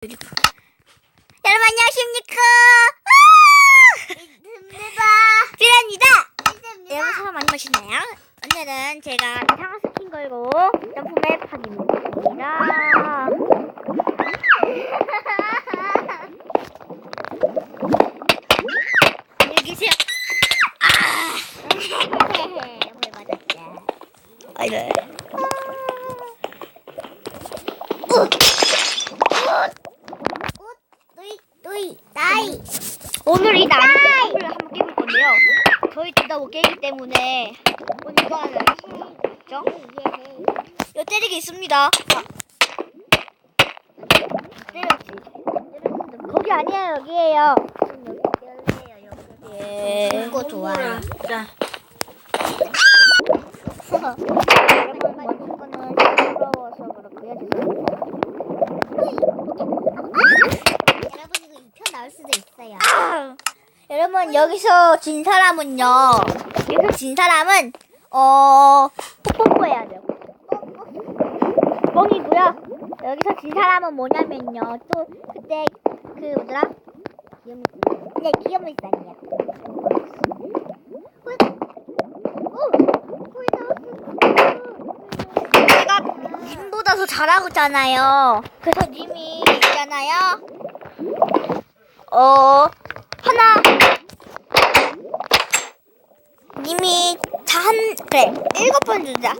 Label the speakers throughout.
Speaker 1: 여러분 안녕하십니까?
Speaker 2: 믿습니다.
Speaker 1: 피라입니다.
Speaker 2: 믿습니다.
Speaker 1: 여러분 사람 많이 마시나요? 오늘은 제가 이상한 스킨 걸고 점프맵 하기입니다. 안녕히 계세요. 아!
Speaker 2: 뭘 맞았지?
Speaker 1: 아, 이래.
Speaker 2: 꽃, 누이, 누이, 나이.
Speaker 1: 오늘 이 나무를 한번 깨볼 건데요. 저희 둘 다 못 깨기 때문에 오늘 이거 하나 있죠? 이거 때리기 있습니다. 자. 때렸지. 거기 아니에요, 여기에요. 예.
Speaker 2: 이거 좋아요.
Speaker 1: 자. 여러분 먼저 거는 시끄러워서 그렇고요.
Speaker 2: 여러분 이거 2편 나올 수도 있어요.
Speaker 1: 아! 여러분 여기서 진 사람은요. 여기서 진 사람은 어 뽀뽀뽀 해야 돼요. 뻥이고요. 여기서 진 사람은 뭐냐면요. 또 그때 그 뭐더라? 네 기염물산이요. 제가 님보다 더 잘하고잖아요. 그래서 님이 있잖아요. 어 하나 님이 다한 그래 일곱 번 주자.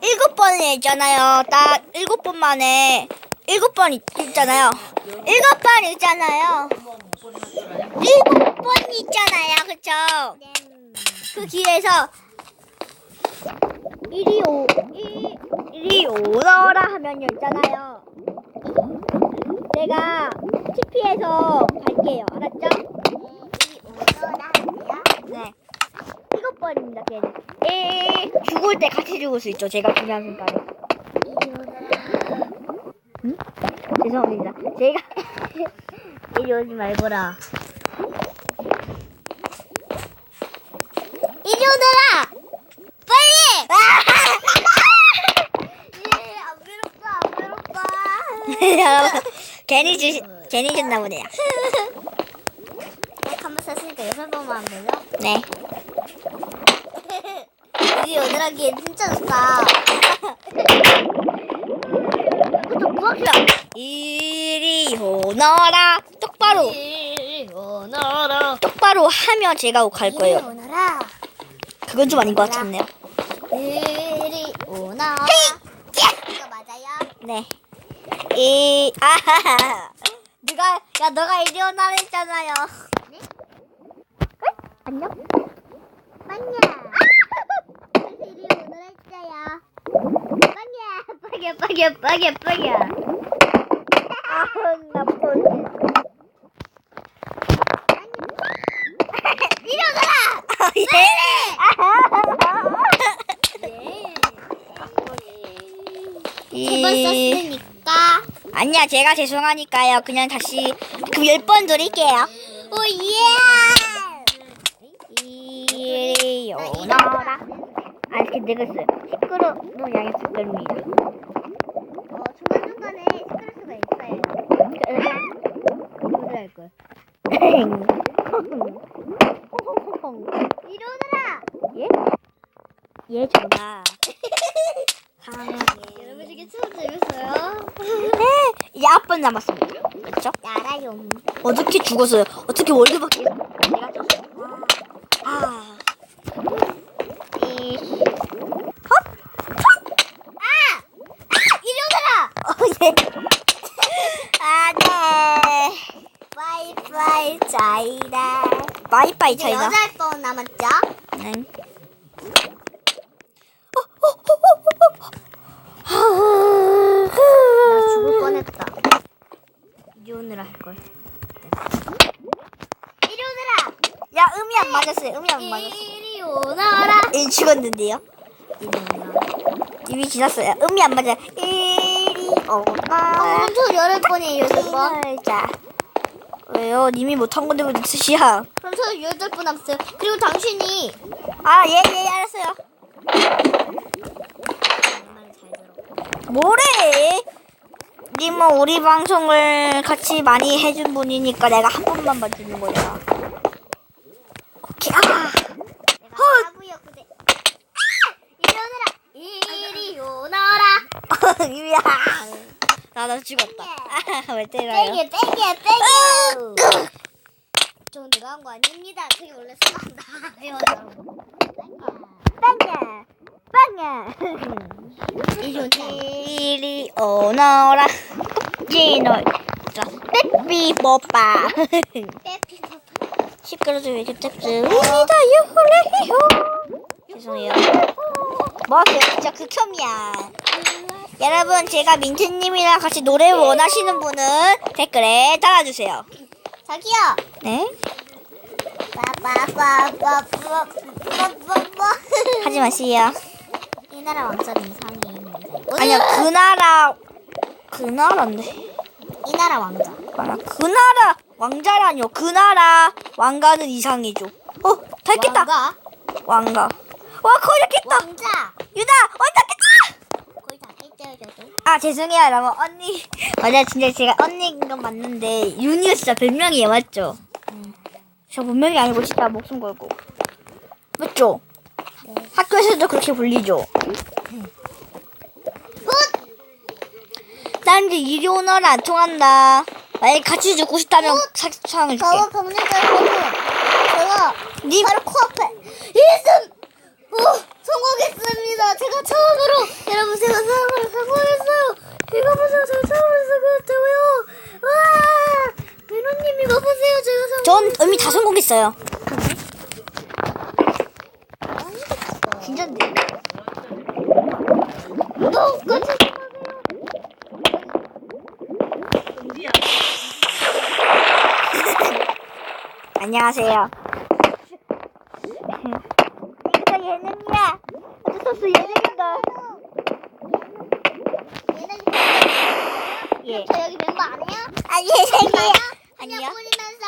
Speaker 1: 일곱 번 했잖아요. 딱 일곱 번 만에 일곱 번 있, 있잖아요. 일곱 번 있잖아요. 일곱 번 있잖아요. 그쵸? 그 길에서 이리 오 이, 이리 오너라 하면요 있잖아요. 내가 TP에서 갈게요. 알았죠? 네. 일곱 번입니다, 걔는. 에 죽을 때 같이 죽을 수 있죠. 제가 중요한 순간에. 죄송합니다. 제가 이리 오지 말거라. 이리 오너라! 빨리!
Speaker 2: 예, 안 외롭다, 안.
Speaker 1: 여러분, 괜히 주 괜히 줬나 보네요.
Speaker 2: 한번 썼으니까 여섯 번만 하면 되죠?
Speaker 1: 네.
Speaker 2: 이게 오늘 하기엔 진짜 좋다.
Speaker 1: 이리 오너라. 똑바로
Speaker 2: 오너라.
Speaker 1: 똑바로 하면 제가 갈 거예요.
Speaker 2: 오너라.
Speaker 1: 그건 좀 아닌 것 같았네요.
Speaker 2: 이리 오너라. 이거 맞아요?
Speaker 1: 네. 이 아하하. 누가 야 너가 이리 오너라 했잖아요.
Speaker 2: 네?
Speaker 1: 안녕.
Speaker 2: 빵야. 이리 오너라 했어요. 빵야.
Speaker 1: 빠게 빠게 빠게 빠게. 아 나쁜.
Speaker 2: 이리 오너라.
Speaker 1: 예.
Speaker 2: 세번
Speaker 1: 이-
Speaker 2: 썼으니까.
Speaker 1: 아니야 제가 죄송하니까요. 그냥 다시 그열번 드릴게요.
Speaker 2: 오 예.
Speaker 1: 이리 오너라. 아 이렇게 늙었어요. 시끄러운 양의 부끄럽니다.
Speaker 2: 어 중간 중간에 시끄러울 수가 있어요.
Speaker 1: 누구 할 걸?
Speaker 2: 오너라.
Speaker 1: 예? 예 전화. 강하게.
Speaker 2: 여러분 이게 처음 재밌어요?
Speaker 1: 네, 이제 아홉 남았습니다. 그렇죠?
Speaker 2: 알아요.
Speaker 1: 어떻게 죽었어요? 어떻게 월드밖에 내가 졌어? 아. 이 헛?
Speaker 2: 아! 이리 오너라.
Speaker 1: 어, 예. 아, 네.
Speaker 2: 빠이빠이 차이다.
Speaker 1: 빠이빠이
Speaker 2: 이제
Speaker 1: 차이다.
Speaker 2: 여덟 번 남았죠?
Speaker 1: 네.
Speaker 2: 나 죽을 뻔했다.
Speaker 1: 이혼을 할 걸.
Speaker 2: 이리 오너라.
Speaker 1: 야, 음이 안 맞았어요. 음이 안 맞았어요.
Speaker 2: 이리 오너라.
Speaker 1: 이 죽었는데요.
Speaker 2: 오너라.
Speaker 1: 이미 지났어요. 음이 안 맞아요. 이리 오나.
Speaker 2: 어, 저 열흘 번이에요, 여덟 번.
Speaker 1: 자. 왜요? 님이 못한 건데 무슨 뜻이야?
Speaker 2: 그럼 저 여덟 번 남았어요. 그리고 당신이
Speaker 1: 아, 예, 예, 알았어요.
Speaker 2: 말잘 들어.
Speaker 1: 뭐래? 님은 우리 방송을 같이 많이 해준 분이니까 내가 한 번만 봐주는 거야. 오케이. 아!
Speaker 2: 내가 바보였구대. 아! 이리 오너라. 이리 오너라.
Speaker 1: 유야. 나도 죽었다. 아, 왜 때려요?
Speaker 2: 땡겨 땡겨 땡겨. 저 내가 한 거 아닙니다. 저기 원래 쏘간다.
Speaker 1: 빵야. 빵야. 이리 오너라. 진호. 자, 빼삐 뽀빠.
Speaker 2: 빼피
Speaker 1: 시끄러워요. cepcepcep. 우니다 유후레히호. 죄송해요. 뭐하세요? 진짜 극혐이야. 여러분, 제가 민트님이랑 같이 노래 원하시는 분은 댓글에 달아주세요.
Speaker 2: 자기야.
Speaker 1: 네?
Speaker 2: 빠빠빠빠빠빠빠빠.
Speaker 1: 하지 마세요.
Speaker 2: 이 나라 왕자는 이상해.
Speaker 1: 아니요, 그 나라, 그 나라인데.
Speaker 2: 이 나라 왕자.
Speaker 1: 아니야, 그 나라 왕자라뇨. 그 나라 왕가는 이상이죠. 어, 닿겠다.
Speaker 2: 왕가?
Speaker 1: 왕가. 와, 거의 닿겠다.
Speaker 2: 왕자.
Speaker 1: 유나, 어, 닿겠다. 아 죄송해요 여러분 언니 맞아 진짜 제가 언니인 건 맞는데 윤이가 진짜 별명이에요 맞죠? 저 본명이 아니고 진짜 목숨 걸고 맞죠? 학교에서도 그렇게 불리죠? 난 이제 이리 오너라 안 통한다 만약 같이 죽고 싶다면 사탕을 줄게
Speaker 2: 저거 검색을 하고 제가
Speaker 1: 님
Speaker 2: 바로 코앞에 1승! 오! 성공했습니다. 제가 처음으로 여러분 제가 처음으로 성공했어요. 이거 보세요. 제가 처음으로 성공했다고요. 와! 민호님 이거 보세요. 제가 성공.
Speaker 1: 전 이미 다 성공했어요 진짜인데
Speaker 2: 똑같이
Speaker 1: 안녕하세요. 이거 예능이야. 없어 예능인가?
Speaker 2: 예기 멤버 아니야?
Speaker 1: 아 예능이야.
Speaker 2: 아니야.
Speaker 1: 아니요.
Speaker 2: 뿌리면서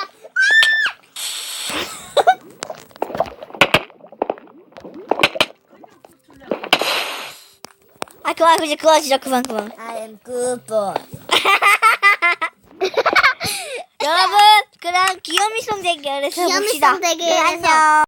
Speaker 1: 아 그만 이제 그만 진짜 그만 그만.
Speaker 2: I am good boy.
Speaker 1: 여러분 그럼 귀요미송 대결에서
Speaker 2: 귀요미송
Speaker 1: 봅시다.
Speaker 2: 대결에서.
Speaker 1: 네, 안녕.